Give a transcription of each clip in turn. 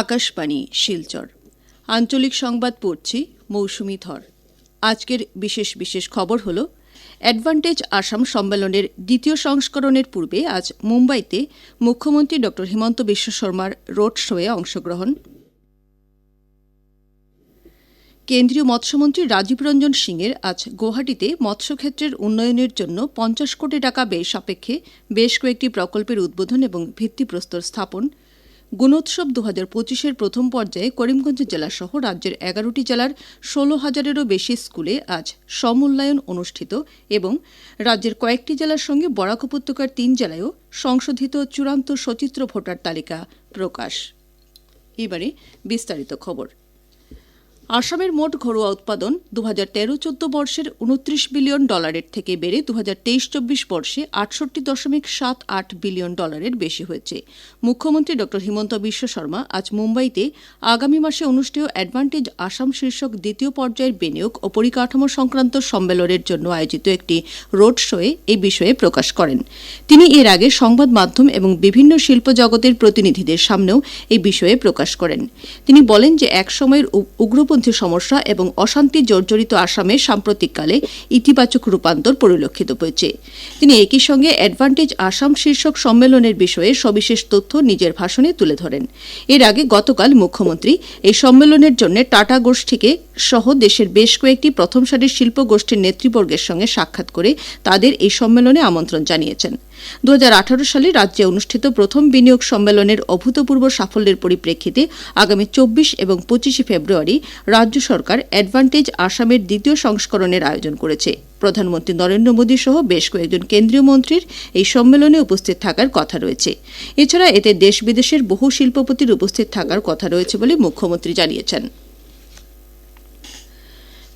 আকাশবাণী, শিলচর। আঞ্চলিক সংবাদ পড়ছি মৌসুমি ধর আজকের বিশেষ বিশেষ খবর হল, অ্যাডভান্টেজ আসাম সম্মেলনের দ্বিতীয় সংস্করণের পূর্বে আজ মুম্বাইতে মুখ্যমন্ত্রী ড হিমন্ত বিশ্ব শর্মার রোড শোয়ে অংশগ্রহণ। কেন্দ্রীয় মৎস্যমন্ত্রী রাজীব রঞ্জন সিংয়ের আজ গুয়াহাটিতে মৎস্যক্ষেত্রের উন্নয়নের জন্য পঞ্চাশ কোটি টাকা ব্যয় সাপেক্ষে বেশ কয়েকটি প্রকল্পের উদ্বোধন এবং ভিত্তিপ্রস্তর স্থাপন গুণোৎসব দু হাজার পঁচিশের প্রথম পর্যায়ে করিমগঞ্জ জেলা সহ রাজ্যের এগারোটি জেলার ষোলো হাজারেরও বেশি স্কুলে আজ সমূল্যায়ন অনুষ্ঠিত এবং রাজ্যের কয়েকটি জেলার সঙ্গে বরাক উপত্যকার তিন জেলায়ও সংশোধিত চূড়ান্ত সচিত্র ভোটার তালিকা প্রকাশ। এবারে বিস্তারিত খবর। আসামের মোট ঘরোয়া উৎপাদন দু হাজার তেরো চোদ্দ বর্ষের উনত্রিশ বিলিয়ন ডলারের থেকে বেড়ে দু হাজার তেইশ চব্বিশ বর্ষে আটষট্টি দশমিক সাত আট বিলিয়ন ডলারের বেশি হয়েছে। মুখ্যমন্ত্রী ড. হিমন্ত বিশ্ব শর্মা আজ মুম্বাইতে আগামী মাসে অনুষ্ঠেয় অ্যাডভান্টেজ আসাম শীর্ষক দ্বিতীয় পর্যায়ের বিনিয়োগ ও পরিকাঠামো সংক্রান্ত সম্মেলনের জন্য আয়োজিত একটি রোড শোয়ে এই বিষয়ে প্রকাশ করেন। তিনি এর আগে সংবাদ মাধ্যম এবং বিভিন্ন শিল্প জগতের প্রতিনিধিদের সামনেও এই বিষয়ে প্রকাশ করেন। তিনি বলেন যে এক সময়ের উ- উগ্রপন্থী সমস্যা এবং অশান্তি জর্জরিত আসামে সাম্প্রতিককালে ইতিবাচক রূপান্তর পরিলক্ষিত হয়েছে। তিনি একই সঙ্গে অ্যাডভান্টেজ আসাম শীর্ষক সম্মেলনের বিষয়ে সবিশেষ তথ্য নিজের ভাষণে তুলে ধরেন। এর আগে গতকাল মুখ্যমন্ত্রী এই সম্মেলনের জন্য টাটা গোষ্ঠীকে সহ দেশের বেশ কয়েকটি প্রথম সারির শিল্প গোষ্ঠীর নেতৃবর্গের সঙ্গে সাক্ষাৎ করে তাদের এই সম্মেলনে আমন্ত্রণ জানিয়েছেন। দু হাজার আঠারো সালে রাজ্যে অনুষ্ঠিত প্রথম বিনিয়োগ সম্মেলনের অভূতপূর্ব সাফল্যের পরিপ্রেক্ষিতে আগামী চব্বিশ এবং পঁচিশে ফেব্রুয়ারি রাজ্য সরকার অ্যাডভান্টেজ আসামের দ্বিতীয় সংস্করণের আয়োজন করেছে। প্রধানমন্ত্রী নরেন্দ্র মোদী সহ বেশ কয়েকজন কেন্দ্রীয় মন্ত্রীর এই সম্মেলনে উপস্থিত থাকার কথা রয়েছে। এছাড়া এতে দেশ বিদেশের বহু শিল্পপতির উপস্থিত থাকার কথা রয়েছে বলে মুখ্যমন্ত্রী জানিয়েছেন।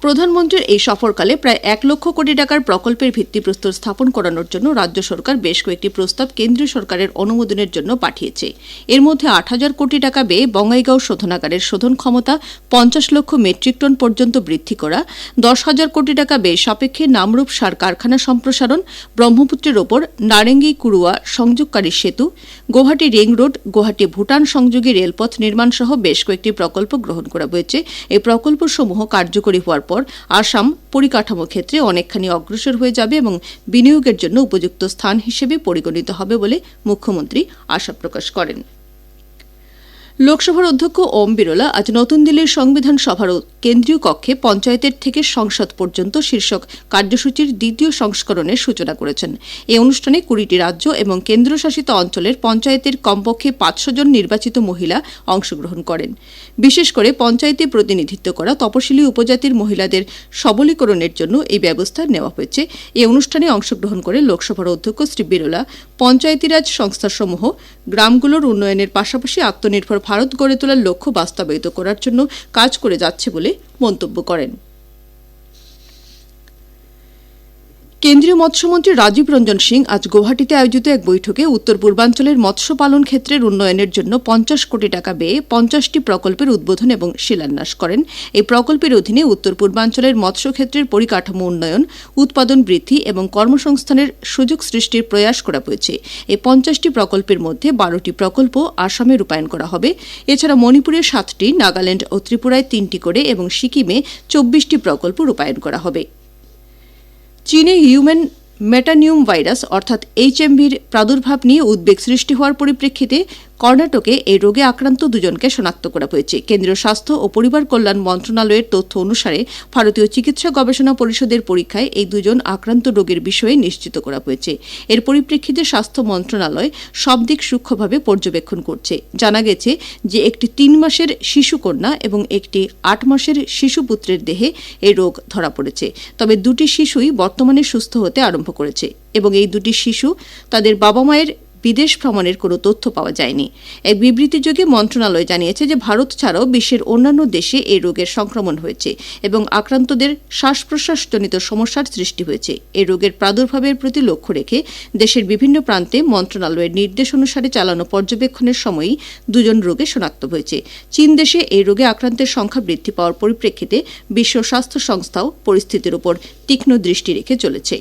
প্রধানমন্ত্রীর এই সফরকালে প্রায় এক লক্ষ কোটি টাকার প্রকল্পের ভিত্তিপ্রস্তর স্থাপন করানোর জন্য রাজ্য সরকার বেশ কয়েকটি প্রস্তাব কেন্দ্রীয় সরকারের অনুমোদনের জন্য পাঠিয়েছে। এর মধ্যে আট হাজার কোটি টাকা ব্যয়ে বঙ্গাইগাঁও শোধনাগারের শোধন ক্ষমতা, পঞ্চাশ লক্ষ মেট্রিক টন পর্যন্ত বৃদ্ধি করা, দশ হাজার কোটি টাকা ব্যয় সাপেক্ষে নামরূপ সার কারখানা সম্প্রসারণ, ব্রহ্মপুত্রের ওপর নারেঙ্গি কুড়ুয়া সংযোগকারী সেতু, গুয়াহাটি রিং রোড, গুয়াহাটি ভুটান সংযোগী রেলপথ নির্মাণ সহ বেশ কয়েকটি প্রকল্প গ্রহণ করা হয়েছে। এই প্রকল্পসমূহ কার্যকরী হওয়ার পর আসাম পরিকাঠামো ক্ষেত্রে অনেকখানি অগ্রসর হয়ে যাবে এবং বিনিয়োগের জন্য উপযুক্ত স্থান হিসেবে পরিগণিত হবে বলে মুখ্যমন্ত্রী আশা প্রকাশ করেন। লোকসভার অধ্যক্ষ ওম বিরলা আজ নতুন দিল্লির সংবিধান সভার কেন্দ্রীয় কক্ষে পঞ্চায়েতের থেকে সংসদ পর্যন্ত শীর্ষক কার্যসূচির দ্বিতীয় সংস্করণের সূচনা করেছেন। এই অনুষ্ঠানে কুড়িটি রাজ্য এবং কেন্দ্রশাসিত অঞ্চলের পঞ্চায়েতের কমপক্ষে পাঁচশো জন নির্বাচিত মহিলা অংশগ্রহণ করেন। বিশেষ করে পঞ্চায়েতে প্রতিনিধিত্ব করা তপশিলি উপজাতির মহিলাদের সবলীকরণের জন্য এই ব্যবস্থা নেওয়া হয়েছে। এই অনুষ্ঠানে অংশগ্রহণ করে লোকসভার অধ্যক্ষ শ্রী বিরলা, পঞ্চায়েতিরাজ সংস্থাসমূহ, গ্রামগুলোর উন্নয়নের পাশাপাশি আত্মনির্ভর ভারত গড়ে তোলার লক্ষ্য বাস্তবায়িত করার জন্য কাজ করে যাচ্ছে বলে মন্তব্য করেন। কেন্দ্রীয় মৎস্যমন্ত্রী রাজীব রঞ্জন সিং আজ গুয়াহাটিতে আয়োজিত এক বৈঠকে উত্তর পূর্বাঞ্চলের মৎস্য পালন ক্ষেত্রের উন্নয়নের জন্য পঞ্চাশ কোটি টাকা ব্যয়ে পঞ্চাশটি প্রকল্পের উদ্বোধন এবং শিলান্যাস করেন। এই প্রকল্পের অধীনে উত্তর পূর্বাঞ্চলের মৎস্য ক্ষেত্রের পরিকাঠামো উন্নয়ন, উৎপাদন বৃদ্ধি এবং কর্মসংস্থানের সুযোগ সৃষ্টির প্রয়াস করা হয়েছে। এই পঞ্চাশটি প্রকল্পের মধ্যে বারোটি প্রকল্প আসামে রূপায়ণ করা হবে। এছাড়া মণিপুরে সাতটি, নাগাল্যান্ড ও ত্রিপুরায় তিনটি করে এবং সিকিমে চব্বিশটি প্রকল্প রূপায়ণ করা হবে। চীনে হিউম্যান মেটানিউম ভাইরাস অর্থাৎ এইচএমভির প্রাদুর্ভাব নিয়ে উদ্বেগ সৃষ্টি হওয়ার পরিপ্রেক্ষিতে কর্ণাটকে এই রোগে আক্রান্ত দুজনকে শনাক্ত করা হয়েছে। কেন্দ্রীয় স্বাস্থ্য ও পরিবার কল্যাণ মন্ত্রণালয়ের তথ্য অনুসারে ভারতীয় চিকিৎসা গবেষণা পরিষদের পরীক্ষায় এই দুজন আক্রান্ত রোগের বিষয়ে নিশ্চিত করা হয়েছে। এর পরিপ্রেক্ষিতে স্বাস্থ্য মন্ত্রণালয় সব দিক সূক্ষ্মভাবে পর্যবেক্ষণ করছে। জানা গেছে যে একটি তিন মাসের শিশুকন্যা এবং একটি আট মাসের শিশুপুত্রের দেহে এই রোগ ধরা পড়েছে। তবে দুটি শিশুই বর্তমানে সুস্থ হতে আরম্ভ করেছে এবং এই দুটি শিশু তাদের বাবা মায়ের বিদেশ ভ্রমণের কোনো তথ্য পাওয়া যায়নি। এক বিবৃতিযোগে মন্ত্রণালয় জানিয়েছে যে ভারত ছাড়াও বিশ্বের অন্যান্য দেশে এই রোগের সংক্রমণ হয়েছে এবং আক্রান্তদের শ্বাস প্রশ্বাসজনিত সমস্যার সৃষ্টি হয়েছে। এই রোগের প্রাদুর্ভাবের প্রতি লক্ষ্য রেখে দেশের বিভিন্ন প্রান্তে মন্ত্রণালয়ের নির্দেশ অনুসারে চালানো পর্যবেক্ষণের সময়ই দুজন রোগে শনাক্ত হয়েছে। চীন দেশে এই রোগে আক্রান্তের সংখ্যা বৃদ্ধি পাওয়ার পরিপ্রেক্ষিতে বিশ্ব স্বাস্থ্য সংস্থাও পরিস্থিতির উপর তীক্ষ্ণ দৃষ্টি রেখে চলেছে।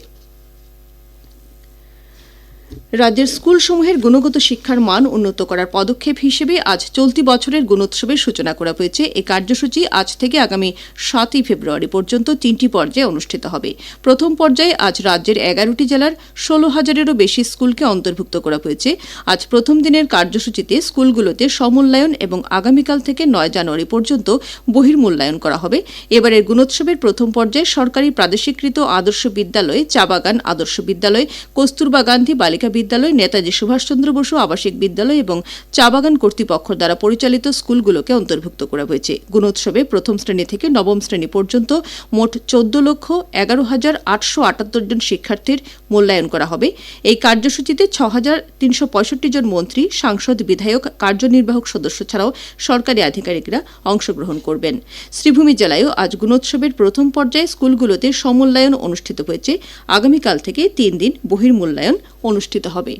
রাজ্যের স্কুলসমূহের গুণগত শিক্ষার মান উন্নত করার পদক্ষেপ হিসেবে আজ চলতি বছরের গুণোৎসবের সূচনা করা হয়েছে। এই কার্যসূচি আজ থেকে আগামী সাতই ফেব্রুয়ারি পর্যন্ত তিনটি পর্যায়ে অনুষ্ঠিত হবে। প্রথম পর্যায়ে আজ রাজ্যের এগারোটি জেলার ষোলো হাজারেরও বেশি স্কুলকে অন্তর্ভুক্ত করা হয়েছে। আজ প্রথম দিনের কার্যসূচিতে স্কুলগুলোতে সমূল্যায়ন এবং আগামীকাল থেকে নয় জানুয়ারি পর্যন্ত বহির্মূল্যায়ন করা হবে। এবারের গুণোৎসবের প্রথম পর্যায়ে সরকারি প্রাদেশিকৃত আদর্শ বিদ্যালয় চাবাগান আদর্শ বিদ্যালয়, কস্তুরবা গান্ধী বালিকা বিদ্যালয়, নেতাজি সুভাষচন্দ্র বসু আবাসিক বিদ্যালয় এবং চাবাগান কর্তৃপক্ষ দ্বারা পরিচালিত স্কুলগুলোকে অন্তর্ভুক্ত করা হয়েছে। গুণোৎসবে প্রথম শ্রেণি থেকে নবম শ্রেণি পর্যন্ত মোট চোদ্দ লক্ষ এগারো হাজার আটশো আটাত্তর জন শিক্ষার্থীর মূল্যায়ন করা হবে। এই কার্যসূচিতে ছ হাজার তিনশো পঁয়ষট্টি জন মন্ত্রী, সাংসদ, বিধায়ক, কার্যনির্বাহক সদস্য ছাড়াও সরকারি আধিকারিকরা অংশগ্রহণ করবেন। শ্রীভূমি জেলায়ও আজ গুণোৎসবের প্রথম পর্যায়ে স্কুলগুলোতে সমূল্যায়ন অনুষ্ঠিত হয়েছে। আগামীকাল থেকে তিন দিন বহির্মূল্যায়ন অনুষ্ঠিত হবে।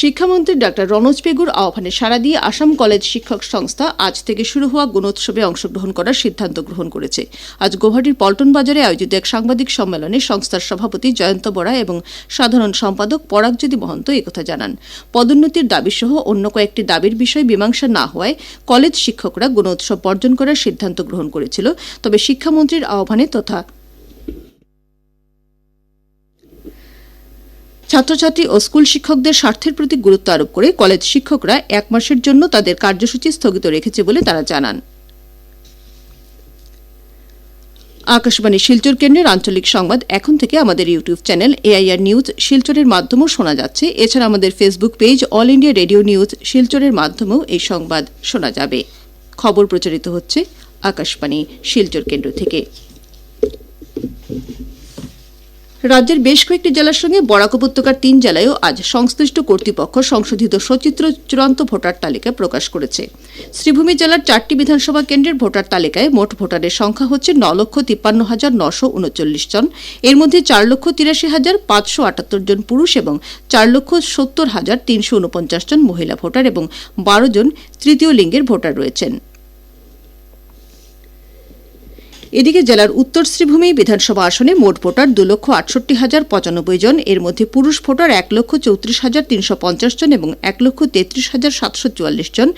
শিক্ষামন্ত্রী ডাক্তার রনোজ পেগুর আহ্বানে সাড়া দিয়ে আসাম কলেজ শিক্ষক সংস্থা আজ থেকে শুরু হওয়া গুণোৎসবে অংশগ্রহণ করার সিদ্ধান্ত গ্রহণ করেছে। আজ গৌহাটির পল্টন বাজারে আয়োজিত এক সাংবাদিক সম্মেলনে সংস্থার সভাপতি জয়ন্ত বরা এবং সাধারণ সম্পাদক পরাগজ্যোতি মহন্ত একথা জানান। পদোন্নতির দাবিসহ অন্য কয়েকটি দাবির বিষয়ে মীমাংসা না হওয়ায় কলেজ শিক্ষকরা গুণোৎসব বর্জন করার সিদ্ধান্ত গ্রহণ করেছিল। তবে শিক্ষামন্ত্রীর আহ্বানে তথা ছাত্রছাত্রী ও স্কুল শিক্ষকদের স্বার্থের প্রতি গুরুত্ব আরোপ করে কলেজ শিক্ষকরা এক মাসের জন্য তাদের কার্যসূচি স্থগিত রেখেছে বলে তারা জানান। আকাশবাণী শিলচর কেন্দ্রের আঞ্চলিক সংবাদ এখন থেকে আমাদের ইউটিউব চ্যানেল এআইআর নিউজ শিলচরের মাধ্যমেও শোনা যাচ্ছে। এছাড়া আমাদের Facebook page All India Radio news শিলচরের মাধ্যমেও এই সংবাদ শোনা যাবে। খবর প্রচারিত হচ্ছে আকাশবাণী শিলচর কেন্দ্র থেকে। রাজ্যের বেশ কয়েকটি জেলার সঙ্গে বরাক উপত্যকার তিন জেলায়ও আজ সংশ্লিষ্ট কর্তৃপক্ষ সংশোধিত সচিত্র চূড়ান্ত ভোটার তালিকা প্রকাশ করেছে। শ্রীভূমি জেলার চারটি বিধানসভা কেন্দ্রের ভোটার তালিকায় মোট ভোটারের সংখ্যা হচ্ছে ন লক্ষ তিপ্পান্ন হাজার নশো উনচল্লিশ জন। এর মধ্যে চার লক্ষ তিরাশি হাজার পাঁচশো আটাত্তর জন পুরুষ এবং চার লক্ষ সত্তর হাজার তিনশো উনপঞ্চাশ জন মহিলা ভোটার এবং বারো জন তৃতীয় লিঙ্গের ভোটার রয়েছেন। এদিকে জেলার উত্তর শ্রীভূমি বিধানসভা আসনে মোট ভোটার দু লক্ষ আটষট্টি হাজার পঁচানব্বই জন। এর মধ্যে পুরুষ ভোটার এক লক্ষ চৌত্রিশ হাজার তিনশো পঞ্চাশ জন এবং এক লক্ষ তেত্রিশ হাজার সাতশো চুয়াল্লিশ জন।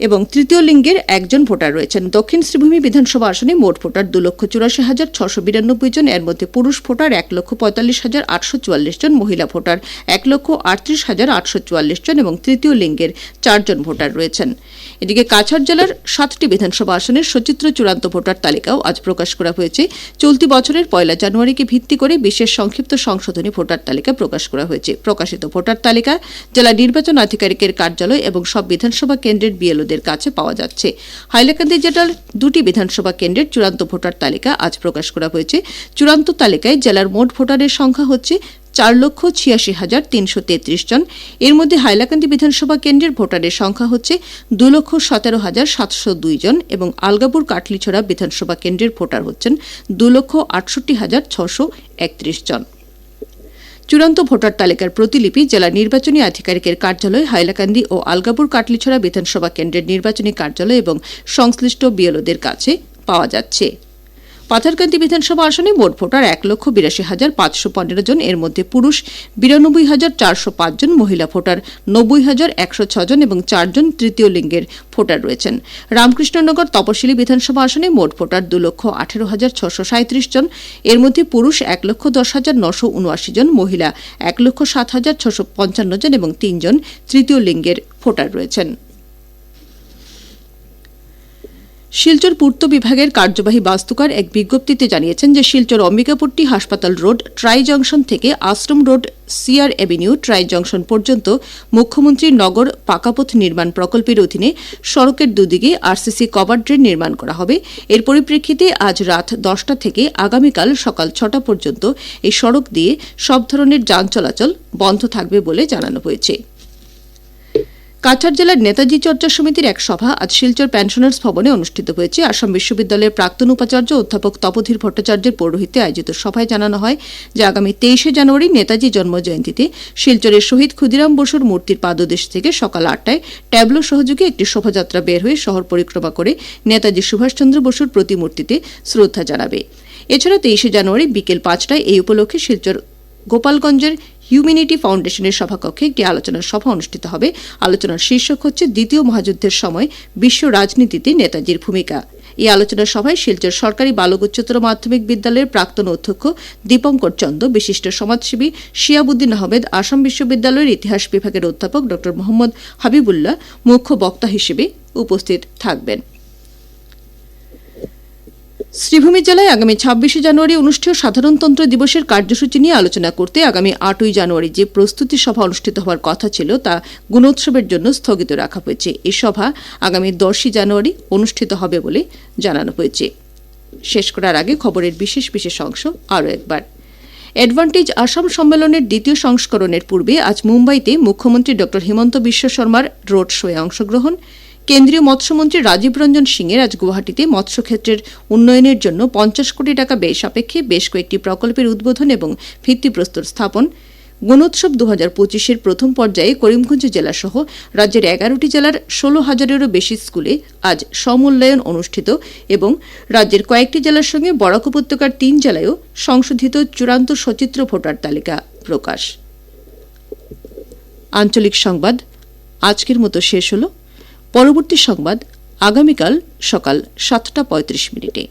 এবং তৃতীয় লিঙ্গের একজন ভোটার রয়েছেন। দক্ষিণ শ্রীভূমি বিধানসভা আসনে মোট ভোটার দু লক্ষ চুরাশি হাজার ছশো বিরানব্বই জন। এর মধ্যে পুরুষ ভোটার এক লক্ষ পঁয়তাল্লিশ হাজার আটশো চুয়াল্লিশ জন, মহিলা ভোটার এক লক্ষ আটত্রিশ হাজার আটশো চুয়াল্লিশ জন এবং তৃতীয় লিঙ্গের চারজন ভোটার রয়েছেন। এদিকে কাছাড় জেলার সাতটি বিধানসভা আসনের সচিত্র চূড়ান্ত ভোটার তালিকাও আজ প্রকাশ করা হয়েছে। চলতি বছরের পয়লা জানুয়ারিকে ভিত্তি করে বিশেষ সংক্ষিপ্ত সংশোধনী ভোটার তালিকা প্রকাশ করা হয়েছে। প্রকাশিত ভোটার তালিকা জেলা নির্বাচন আধিকারিকের কার্যালয় এবং সব বিধানসভা কেন্দ্রের বিএলওদের কাছে পাওয়া যাচ্ছে। হাইলাকান্দি জেলার দুটি বিধানসভা কেন্দ্রের চূড়ান্ত ভোটার তালিকা আজ প্রকাশ করা হয়েছে। চূড়ান্ত তালিকায় জেলার মোট ভোটারের সংখ্যা হচ্ছে চার লক্ষ ছিয়াশি হাজার তিনশো তেত্রিশ জন। এর মধ্যে হাইলাকান্দি বিধানসভা কেন্দ্রের ভোটারের সংখ্যা হচ্ছে দু লক্ষ সতেরো হাজার সাতশো দুই জন এবং আলগাপুর কাটলিছড়া বিধানসভা কেন্দ্রের ভোটার হচ্ছেন দু লক্ষ আটষট্টি হাজার ছশো একত্রিশ জন। চূড়ান্ত ভোটার তালিকার প্রতিলিপি জেলা নির্বাচনী আধিকারিকের কার্যালয়, হাইলাকান্দি ও আলগাপুর কাটলিছড়া বিধানসভা কেন্দ্রের নির্বাচনী কার্যালয় এবং সংশ্লিষ্ট বিএলওদের কাছে পাওয়া যাচ্ছে। পাথারকান্দি বিধানসভা আসনে মোট ভোটার এক লক্ষ বিরাশি হাজার পাঁচশো পনেরো জন। এর মধ্যে পুরুষ বিরানব্বই হাজার চারশো পাঁচ জন, মহিলা ভোটার নব্বই হাজার একশো ছজন এবং চারজন তৃতীয় লিঙ্গের ভোটার রয়েছেন। রামকৃষ্ণনগর তপশিলি বিধানসভা আসনে মোট ভোটার দু লক্ষ আঠেরো হাজার ছশো সাঁত্রিশ জন। এর মধ্যে পুরুষ এক লক্ষ দশ হাজার নশো উনআশি জন, মহিলা এক লক্ষ সাত হাজার ছশো পঞ্চান্ন জন এবং তিনজন তৃতীয় লিঙ্গের ভোটার রয়েছেন। শিলচর পূর্ত বিভাগের কার্যবাহী বাস্তুকার এক বিজ্ঞপ্তিতে জানিয়েছেন যে শিলচর অম্বিকাপট্টি হাসপাতাল রোড, ট্রাই জংশন থেকে Ashram road, C R, tri junction পর্যন্ত মুখ্যমন্ত্রী নগর পাকাপথ নির্মাণ প্রকল্পের অধীনে সড়কের দুদিকে আরসিসি কভার ড্রেন নির্মাণ করা হবে। এর পরিপ্রেক্ষিতে আজ রাত দশটা থেকে আগামীকাল সকাল ছটা পর্যন্ত এই সড়ক দিয়ে সব ধরনের যান চলাচল বন্ধ থাকবে বলে জানানো হয়েছে। কাছাড় জেলার নেতাজি চর্চা সমিতির এক সভা আজ শিলচর পেনশনার্স ভবনে অনুষ্ঠিত হয়েছে। আসাম বিশ্ববিদ্যালয়ের প্রাক্তন উপাচার্য অধ্যাপক তপধীর ভট্টাচার্যের পৌরোহিত্যে আয়োজিত সভায় জানানো হয় যে আগামী তেইশে জানুয়ারি নেতাজি জন্মজয়ন্তীতে শিলচরের শহীদ ক্ষুদিরাম বসুর মূর্তির পাদদেশ থেকে সকাল আটটায় ট্যাবলো সহযোগে একটি শোভাযাত্রা বের হয়ে শহর পরিক্রমা করে নেতাজি সুভাষচন্দ্র বসুর প্রতিমূর্তিতে শ্রদ্ধা জানাবে। এছাড়া তেইশে জানুয়ারি বিকেল পাঁচটায় এই উপলক্ষে শিলচর গোপালগঞ্জের হিউম্যানিটি ফাউন্ডেশনের সভাকক্ষে একটি আলোচনা সভা অনুষ্ঠিত হবে। আলোচনার শীর্ষক হচ্ছে দ্বিতীয় মহাযুদ্ধের সময় বিশ্ব রাজনীতিতে নেতাজির ভূমিকা। এই আলোচনা সভায় শিলচর সরকারি বালক উচ্চতর মাধ্যমিক বিদ্যালয়ের প্রাক্তন অধ্যক্ষ দীপঙ্কর চন্দ, বিশিষ্ট সমাজসেবী শিয়াবুদ্দিন আহমেদ, আসাম বিশ্ববিদ্যালয়ের ইতিহাস বিভাগের অধ্যাপক ড মোহাম্মদ হাবিবুল্লাহ, মুখ্য বক্তা হিসেবে উপস্থিত থাকবেন। শ্রীভূমি জেলায় আগামী ছাব্বিশে জানুয়ারি অনুষ্ঠেয় সাধারণতন্ত্র দিবসের কার্যসূচি নিয়ে আলোচনা করতে আগামী আটই জানুয়ারি যে প্রস্তুতি সভা অনুষ্ঠিত হওয়ার কথা ছিল তা গুণোৎসবের জন্য স্থগিত রাখা হয়েছে। এই সভা আগামী দশই জানুয়ারি অনুষ্ঠিত হবে বলে জানানো হয়েছে। শেষ করার আগে খবরের বিশেষ বিশেষ অংশ আরও একবার। অ্যাডভান্টেজ আসাম সম্মেলনের দ্বিতীয় সংস্করণের পূর্বে আজ মুম্বাইতে মুখ্যমন্ত্রী ড হিমন্ত বিশ্ব শর্মার রোড শোয়ে অংশগ্রহণ। কেন্দ্রীয় মৎস্যমন্ত্রী রাজীব রঞ্জন সিংয়ের আজ গুয়াহাটিতে মৎস্যক্ষেত্রের উন্নয়নের জন্য পঞ্চাশ কোটি টাকা ব্যয় সাপেক্ষে বেশ কয়েকটি প্রকল্পের উদ্বোধন এবং ভিত্তিপ্রস্তর স্থাপন। গুণোৎসব দু হাজার পঁচিশের প্রথম পর্যায়ে করিমগঞ্জ জেলাসহ রাজ্যের এগারোটি জেলার ষোলো হাজারেরও বেশি স্কুলে আজ সমূল্যায়ন অনুষ্ঠিত এবং রাজ্যের কয়েকটি জেলার সঙ্গে বরাক উপত্যকার তিন জেলায়ও সংশোধিত চূড়ান্ত সচিত্র ভোটার তালিকা প্রকাশ। আঞ্চলিক সংবাদ, আজকের মতো শেষ হলো। পরবর্তী সংবাদ আগামীকাল সকাল সাতটা পঁয়ত্রিশ মিনিটে।